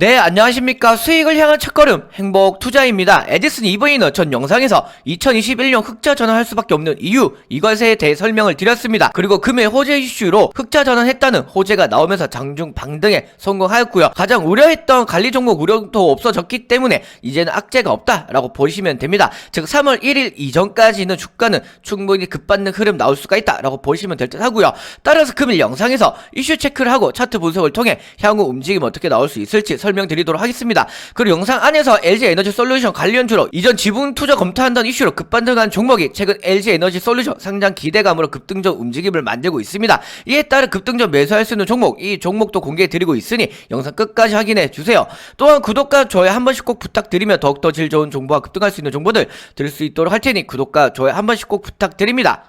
네, 안녕하십니까. 수익을 향한 첫걸음, 행복 투자입니다. 에디슨 EV는 전 영상에서 2021년 흑자 전환할 수밖에 없는 이유, 이것에 대해 설명을 드렸습니다. 그리고 금일 호재 이슈로 흑자 전환했다는 호재가 나오면서 장중 방등에 성공하였고요. 가장 우려했던 관리 종목 우려도 없어졌기 때문에 이제는 악재가 없다라고 보시면 됩니다. 즉, 3월 1일 이전까지는 주가는 충분히 급받는 흐름 나올 수가 있다라고 보시면 될 듯 하고요. 따라서 금일 영상에서 이슈 체크를 하고 차트 분석을 통해 향후 움직임 어떻게 나올 수 있을지 설명드리도록 하겠습니다. 그리고 영상 안에서 LG 에너지 솔루션 관련 주로 이전 지분 투자 검토한다는 이슈로 급반등한 종목이 최근 LG 에너지 솔루션 상장 기대감으로 급등적 움직임을 만들고 있습니다. 이에 따라 급등적 매수할 수 있는 종목, 이 종목도 공개해드리고 있으니 영상 끝까지 확인해 주세요. 또한 구독과 좋아요 한 번씩 꼭 부탁드리며 더욱더 질 좋은 정보와 급등할 수 있는 정보들 들을 수 있도록 할 테니 구독과 좋아요 한 번씩 꼭 부탁드립니다.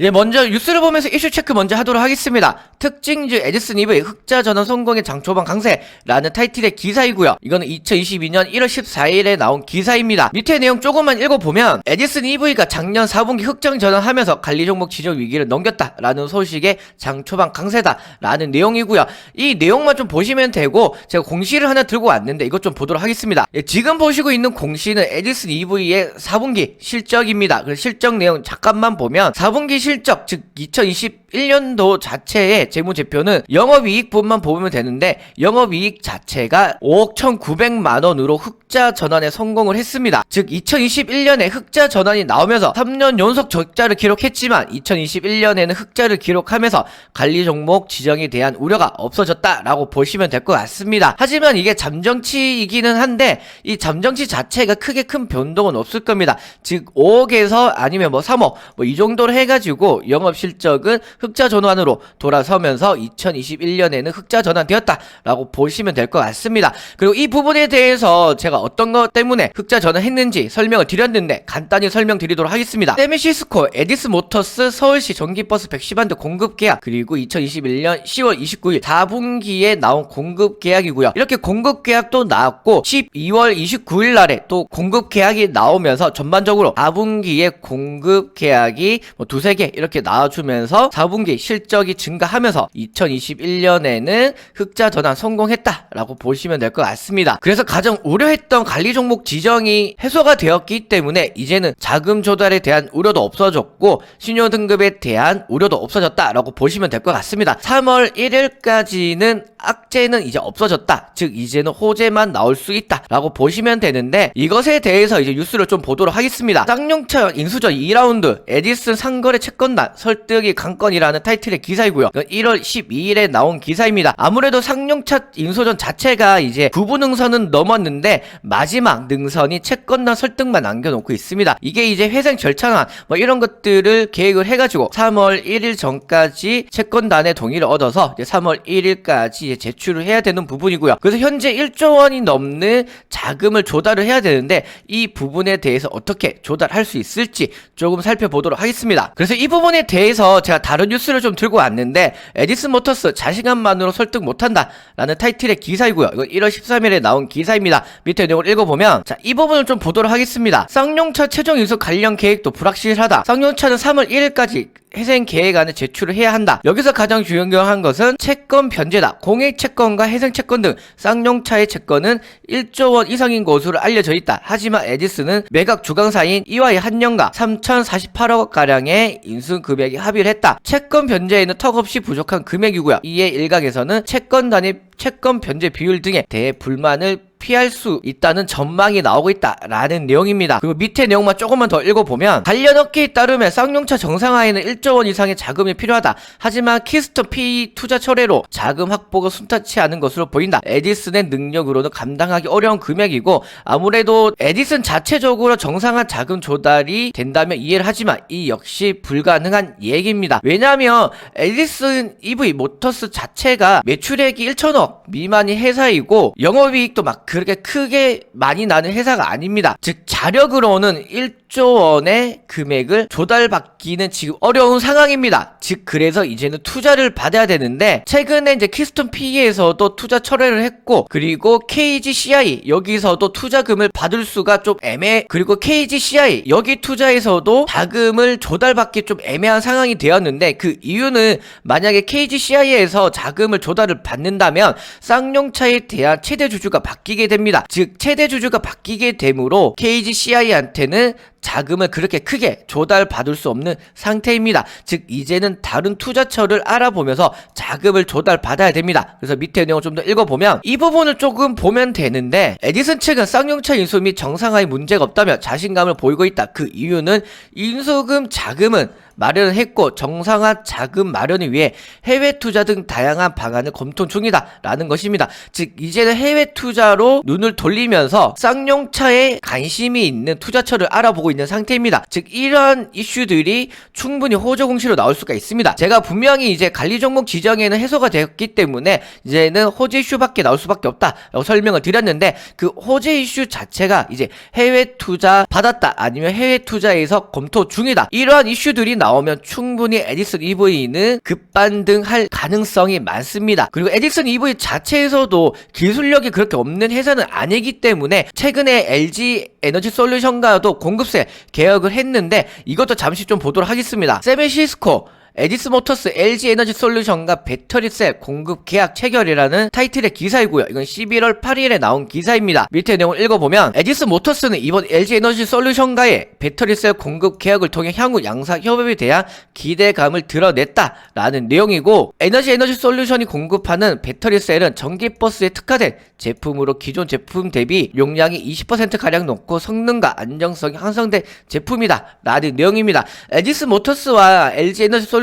예, 먼저 뉴스를 보면서 이슈 체크 먼저 하도록 하겠습니다. 특징주 에디슨 EV 흑자 전환 성공의 장초반 강세라는 타이틀의 기사이고요. 이거는 2022년 1월 14일에 나온 기사입니다. 밑에 내용 조금만 읽어보면 에디슨 EV가 작년 4분기 흑장 전환하면서 관리 종목 지정 위기를 넘겼다라는 소식의 장초반 강세다라는 내용이고요. 이 내용만 좀 보시면 되고 제가 공시를 하나 들고 왔는데 이것 좀 보도록 하겠습니다. 예, 지금 보시고 있는 공시는 에디슨 EV의 4분기 실적입니다. 그 실적 내용 잠깐만 보면 4분기 실적 즉 2021년도 자체의 재무제표는 영업이익분만 보면 되는데 영업이익 자체가 5억 1,900만 원으로 흑자 전환에 성공을 했습니다. 즉 2021년에 흑자 전환이 나오면서 3년 연속 적자를 기록했지만 2021년에는 흑자를 기록하면서 관리 종목 지정에 대한 우려가 없어졌다라고 보시면 될 것 같습니다. 하지만 이게 잠정치이기는 한데 이 잠정치 자체가 크게 큰 변동은 없을 겁니다. 즉 5억에서 아니면 뭐 3억 뭐 이 정도로 해가지고 영업 실적은 흑자 전환으로 돌아서면서 2021년에는 흑자 전환되었다라고 보시면 될 것 같습니다. 그리고 이 부분에 대해서 제가 어떤 것 때문에 흑자 전환했는지 설명을 드렸는데 간단히 설명드리도록 하겠습니다. 세미시스코, 에디스 모터스, 서울시 전기버스 110안대 공급 계약 그리고 2021년 10월 29일 4분기에 나온 공급 계약이고요. 이렇게 공급 계약도 나왔고 12월 29일 날에 또 공급 계약이 나오면서 전반적으로 4분기에 공급 계약이 뭐 두세 개 이렇게 나와주면서 4분기 실적이 증가하면서 2021년에는 흑자 전환 성공했다라고 보시면 될 것 같습니다. 그래서 가장 우려했던 관리 종목 지정이 해소가 되었기 때문에 이제는 자금 조달에 대한 우려도 없어졌고 신용 등급에 대한 우려도 없어졌다라고 보시면 될 것 같습니다. 3월 1일까지는 악재는 이제 없어졌다. 즉 이제는 호재만 나올 수 있다라고 보시면 되는데 이것에 대해서 이제 뉴스를 좀 보도록 하겠습니다. 쌍용차 인수전 2라운드 에디슨 상거래 채권 단 설득이 강건이라는 타이틀의 기사이고요. 1월 12일에 나온 기사입니다. 아무래도 쌍용차 인수전 자체가 이제 부분 능선은 넘었는데 마지막 능선이 채권단 설득만 남겨놓고 있습니다. 이게 이제 회생 절차나 뭐 이런 것들을 계획을 해가지고 3월 1일 전까지 채권단의 동의를 얻어서 이제 3월 1일까지 이제 제출을 해야 되는 부분이고요. 그래서 현재 1조 원이 넘는 자금을 조달을 해야 되는데 이 부분에 대해서 어떻게 조달할 수 있을지 조금 살펴보도록 하겠습니다. 그래서 이 부분에 대해서 제가 다른 뉴스를 좀 들고 왔는데 에디슨 모터스 자신감만으로 설득 못한다 라는 타이틀의 기사이고요. 이거 1월 13일에 나온 기사입니다. 밑에 내용을 읽어보면 자 이 부분을 좀 보도록 하겠습니다. 쌍용차 최종 인수 관련 계획도 불확실하다. 쌍용차는 3월 1일까지 회생 계획안을 제출을 해야 한다. 여기서 가장 중요한 것은 채권 변제다. 공익 채권과 회생 채권 등 쌍용차의 채권은 1조 원 이상인 것으로 알려져 있다. 하지만 에디슨은 매각 주강사인 이와의 한년가 3,048억 가량의 인수 금액이 합의를 했다. 채권 변제에는 턱없이 부족한 금액이고요. 이에 일각에서는 채권 단위 채권 변제 비율 등에 대해 불만을 피할 수 있다는 전망이 나오고 있다라는 내용입니다. 그리고 밑에 내용만 조금만 더 읽어보면 관련 업계에 따르면 쌍용차 정상화에는 1조 원 이상의 자금이 필요하다. 하지만 키스톤 P 투자 철회로 자금 확보가 순탄치 않은 것으로 보인다. 에디슨의 능력으로는 감당하기 어려운 금액이고 아무래도 에디슨 자체적으로 정상한 자금 조달이 된다면 이해를 하지만 이 역시 불가능한 얘기입니다. 왜냐하면 에디슨 EV 모터스 자체가 매출액이 1천억 미만의 회사이고 영업이익도 막 그렇게 크게 많이 나는 회사가 아닙니다. 즉 자력으로는 1 10조 원의 금액을 조달받기는 지금 어려운 상황입니다. 즉 그래서 이제는 투자를 받아야 되는데 최근에 이제 키스톤 PE에서도 투자 철회를 했고 그리고 KGCI 여기서도 투자금을 받을 수가 좀 애매 그리고 KGCI 여기 투자에서도 자금을 조달받기 좀 애매한 상황이 되었는데 그 이유는 만약에 KGCI에서 자금을 조달을 받는다면 쌍용차에 대한 최대 주주가 바뀌게 됩니다. 즉 최대 주주가 바뀌게 되므로 KGCI한테는 자금을 그렇게 크게 조달받을 수 없는 상태입니다. 즉 이제는 다른 투자처를 알아보면서 자금을 조달받아야 됩니다. 그래서 밑에 내용을 좀 더 읽어보면 이 부분을 조금 보면 되는데 에디슨 측은 쌍용차 인수 및 정상화에 문제가 없다며 자신감을 보이고 있다. 그 이유는 인수금 자금은 마련을 했고 정상화 자금 마련을 위해 해외 투자 등 다양한 방안을 검토 중이다라는 것입니다. 즉 이제는 해외 투자로 눈을 돌리면서 쌍용차에 관심이 있는 투자처를 알아보고 있는 상태입니다. 즉 이러한 이슈들이 충분히 호조 공시로 나올 수가 있습니다. 제가 분명히 이제 관리 종목 지정에는 해소가 되었기 때문에 이제는 호재 이슈밖에 나올 수밖에 없다라고 설명을 드렸는데 그 호재 이슈 자체가 이제 해외 투자 받았다 아니면 해외 투자에서 검토 중이다 이러한 이슈들이 나오면 충분히 에디슨 EV는 급반등할 가능성이 많습니다. 그리고 에디슨 EV 자체에서도 기술력이 그렇게 없는 회사는 아니기 때문에 최근에 LG 에너지 솔루션과도 공급세 계약을 했는데 이것도 잠시 좀 보도록 하겠습니다. 세메시스코 에디스 모터스 LG 에너지 솔루션과 배터리 셀 공급 계약 체결이라는 타이틀의 기사이고요. 이건 11월 8일에 나온 기사입니다. 밑에 내용을 읽어보면 에디스 모터스는 이번 LG 에너지 솔루션과의 배터리 셀 공급 계약을 통해 향후 양사 협업에 대한 기대감을 드러냈다라는 내용이고 에너지 에너지 솔루션이 공급하는 배터리 셀은 전기 버스에 특화된 제품으로 기존 제품 대비 용량이 20% 가량 높고 성능과 안정성이 향상된 제품이다라는 내용입니다. 에디스 모터스와 LG 에너지 솔루션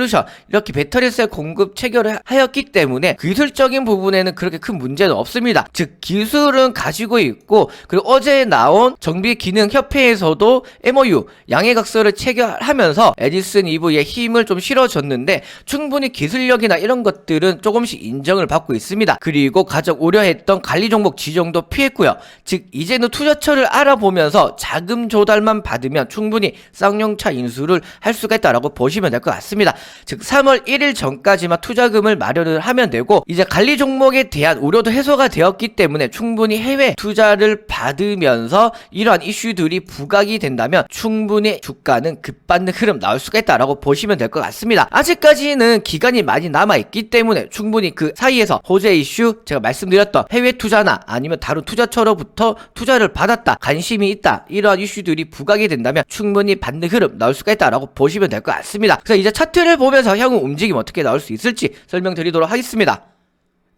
이렇게 배터리 셀 공급 체결을 하였기 때문에 기술적인 부분에는 그렇게 큰 문제는 없습니다. 즉 기술은 가지고 있고 그리고 어제 나온 정비 기능 협회에서도 MOU 양해각서를 체결하면서 에디슨 EV의 힘을 좀 실어줬는데 충분히 기술력이나 이런 것들은 조금씩 인정을 받고 있습니다. 그리고 가장 우려했던 관리 종목 지정도 피했고요. 즉 이제는 투자처를 알아보면서 자금 조달만 받으면 충분히 쌍용차 인수를 할 수가 있다라고 보시면 될 것 같습니다. 즉 3월 1일 전까지만 투자금을 마련을 하면 되고 이제 관리 종목에 대한 우려도 해소가 되었기 때문에 충분히 해외 투자를 받으면서 이러한 이슈들이 부각이 된다면 충분히 주가는 급받는 흐름 나올 수가 있다라고 보시면 될 것 같습니다. 아직까지는 기간이 많이 남아 있기 때문에 충분히 그 사이에서 호재 이슈 제가 말씀드렸던 해외 투자나 아니면 다른 투자처로부터 투자를 받았다 관심이 있다 이러한 이슈들이 부각이 된다면 충분히 받는 흐름 나올 수가 있다라고 보시면 될 것 같습니다. 그래서 이제 차트를 보면서 향후 움직임 어떻게 나올 수 있을지 설명드리도록 하겠습니다.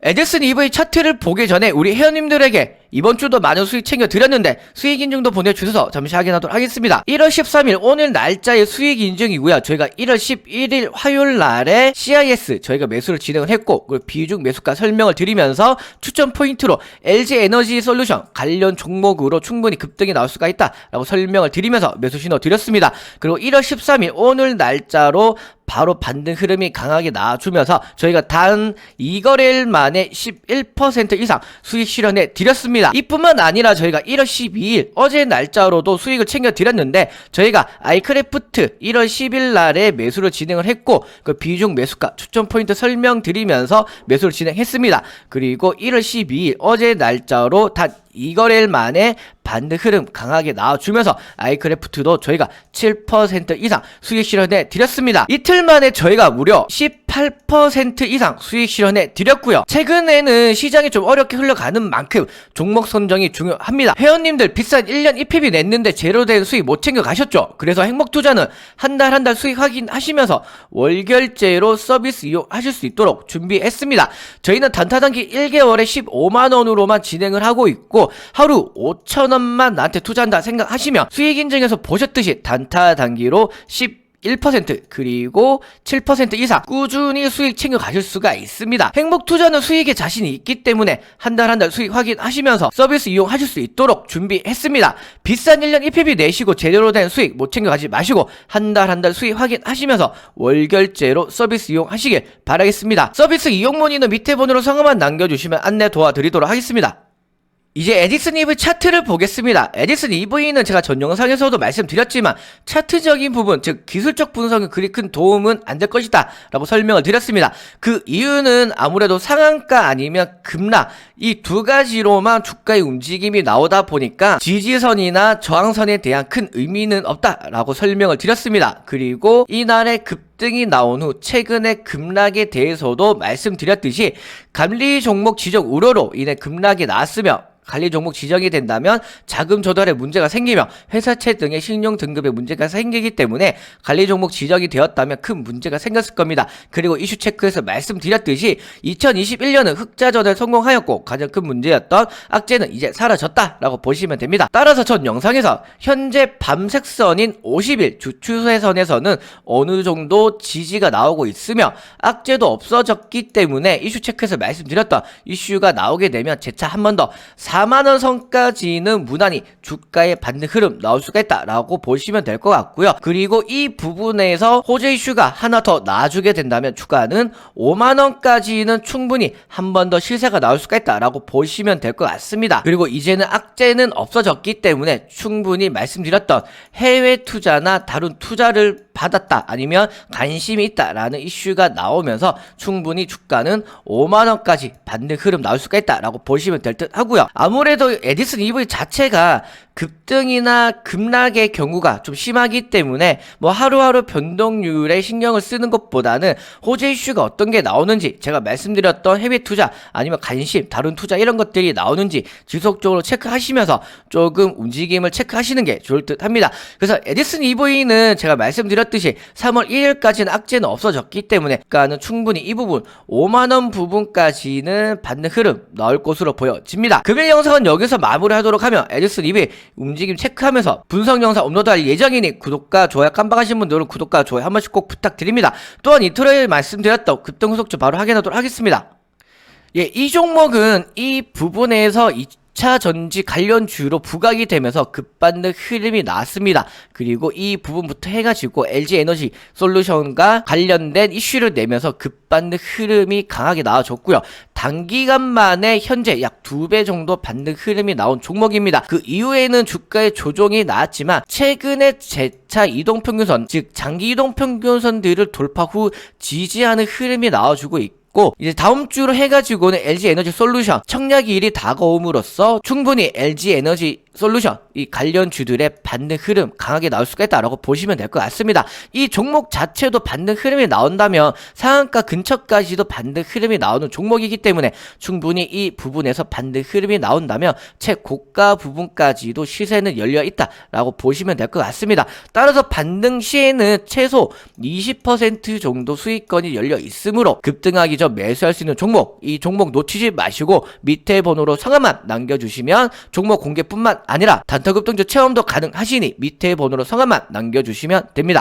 에디슨 EV 차트를 보기 전에 우리 회원님들에게 이번 주도 많은 수익 챙겨드렸는데 수익 인증도 보내주셔서 잠시 확인하도록 하겠습니다. 1월 13일 오늘 날짜의 수익 인증이고요. 저희가 1월 11일 화요일 날에 CIS 저희가 매수를 진행을 했고 그리고 비중 매수가 설명을 드리면서 추천 포인트로 LG 에너지 솔루션 관련 종목으로 충분히 급등이 나올 수가 있다라고 설명을 드리면서 매수 신호 드렸습니다. 그리고 1월 13일 오늘 날짜로 바로 반등 흐름이 강하게 나와주면서 저희가 단 2거래일 만에 11% 이상 수익 실현해 드렸습니다. 이뿐만 아니라 저희가 1월 12일 어제 날짜로도 수익을 챙겨 드렸는데 저희가 아이크래프트 1월 10일 날에 매수를 진행을 했고 그 비중 매수가 추천 포인트 설명드리면서 매수를 진행했습니다. 그리고 1월 12일 어제 날짜로 단 2거래일 만에 반등 흐름 강하게 나와주면서 아이크래프트도 저희가 7% 이상 수익 실현해 드렸습니다. 이틀 만에 저희가 무려 18% 이상 수익 실현해 드렸고요. 최근에는 시장이 좀 어렵게 흘러가는 만큼 종목 선정이 중요합니다. 회원님들 비싼 1년 EPB 냈는데 제로 된 수익 못 챙겨 가셨죠? 그래서 행복 투자는 한달 한 달 수익 확인하시면서 월결제로 서비스 이용하실 수 있도록 준비했습니다. 저희는 단타단기 1개월에 15만 원으로만 진행을 하고 있고 하루 5천 원만 나한테 투자한다 생각하시면 수익 인증에서 보셨듯이 단타 단기로 10 1% 그리고 7% 이상 꾸준히 수익 챙겨 가실 수가 있습니다. 행복 투자는 수익에 자신이 있기 때문에 한 달 한달 수익 확인하시면서 서비스 이용하실 수 있도록 준비했습니다. 비싼 1년 1PB 내시고 제대로 된 수익 못 챙겨 가지 마시고 한달 한 달 수익 확인하시면서 월결제로 서비스 이용하시길 바라겠습니다. 서비스 이용 문의는 밑에 번호로 성함만 남겨주시면 안내 도와드리도록 하겠습니다. 이제 에디슨 EV 차트를 보겠습니다. 에디슨 EV는 제가 전 영상에서도 말씀드렸지만 차트적인 부분, 즉 기술적 분석에 그리 큰 도움은 안 될 것이다 라고 설명을 드렸습니다. 그 이유는 아무래도 상한가 아니면 급락 이 두 가지로만 주가의 움직임이 나오다 보니까 지지선이나 저항선에 대한 큰 의미는 없다 라고 설명을 드렸습니다. 그리고 이날의 급 등이 나온 후 최근의 급락에 대해서도 말씀드렸듯이 감리 종목 지적 우려로 인해 급락이 나왔으며 관리 종목 지정이 된다면 자금 조달에 문제가 생기며 회사채 등의 신용 등급에 문제가 생기기 때문에 관리 종목 지정이 되었다면 큰 문제가 생겼을 겁니다. 그리고 이슈 체크에서 말씀드렸듯이 2021년은 흑자 전에 성공하였고 가장 큰 문제였던 악재는 이제 사라졌다라고 보시면 됩니다. 따라서 전 영상에서 현재 밤색선인 50일 주추세선에서는 어느 정도 지지가 나오고 있으며 악재도 없어졌기 때문에 이슈 체크에서 말씀드렸던 이슈가 나오게 되면 재차 한 번 더 4만원 선까지는 무난히 주가의 반등 흐름 나올 수가 있다라고 보시면 될 것 같고요. 그리고 이 부분에서 호재 이슈가 하나 더 나아주게 된다면 주가는 5만원까지는 충분히 한 번 더 실세가 나올 수가 있다라고 보시면 될 것 같습니다. 그리고 이제는 악재는 없어졌기 때문에 충분히 말씀드렸던 해외 투자나 다른 투자를 받았다 아니면 관심이 있다라는 이슈가 나오면서 충분히 주가는 5만 원까지 반등 흐름 나올 수가 있다라고 보시면 될 듯 하고요. 아무래도 에디슨 EV 자체가 급등이나 급락의 경우가 좀 심하기 때문에 뭐 하루하루 변동률에 신경을 쓰는 것보다는 호재 이슈가 어떤 게 나오는지 제가 말씀드렸던 해외 투자 아니면 관심 다른 투자 이런 것들이 나오는지 지속적으로 체크하시면서 조금 움직임을 체크하시는 게 좋을 듯 합니다. 그래서 에디슨 EV는 제가 말씀드렸듯이 3월 1일까지는 악재는 없어졌기 때문에 그러니까는 충분히 이 부분 5만 원 부분까지는 받는 흐름 나올 것으로 보여집니다. 금일 영상은 여기서 마무리하도록 하며 에디슨 EV 움직임 체크하면서 분석 영상 업로드할 예정이니 구독과 좋아요 깜빡하신 분들은 구독과 좋아요 한 번씩 꼭 부탁드립니다. 또한 이틀에 말씀드렸던 급등 후속주 바로 확인하도록 하겠습니다. 예, 이 종목은 이 부분에서 2차 전지 관련 주로 부각이 되면서 급반등 흐름이 나왔습니다. 그리고 이 부분부터 해가지고 LG 에너지 솔루션과 관련된 이슈를 내면서 급반등 흐름이 강하게 나와줬고요. 단기간 만에 현재 약 두 배 정도 반등 흐름이 나온 종목입니다. 그 이후에는 주가의 조정이 나왔지만 최근에 재차 이동평균선, 즉 장기 이동평균선들을 돌파 후 지지하는 흐름이 나와주고 있고 있고 이제 다음 주로 해가지고는 LG 에너지 솔루션 청약 일이 다가옴으로써 충분히 LG 에너지 솔루션 이 관련 주들의 반등 흐름 강하게 나올 수가 있다라고 보시면 될 것 같습니다. 이 종목 자체도 반등 흐름이 나온다면 상한가 근처까지도 반등 흐름이 나오는 종목이기 때문에 충분히 이 부분에서 반등 흐름이 나온다면 최고가 부분까지도 시세는 열려 있다라고 보시면 될 것 같습니다. 따라서 반등 시에는 최소 20% 정도 수익권이 열려 있으므로 급등하기 전 매수할 수 있는 종목 이 종목 놓치지 마시고 밑에 번호로 성함만 남겨주시면 종목 공개뿐만 아니라 단타급등주 체험도 가능하시니 밑에 번호로 성함만 남겨주시면 됩니다.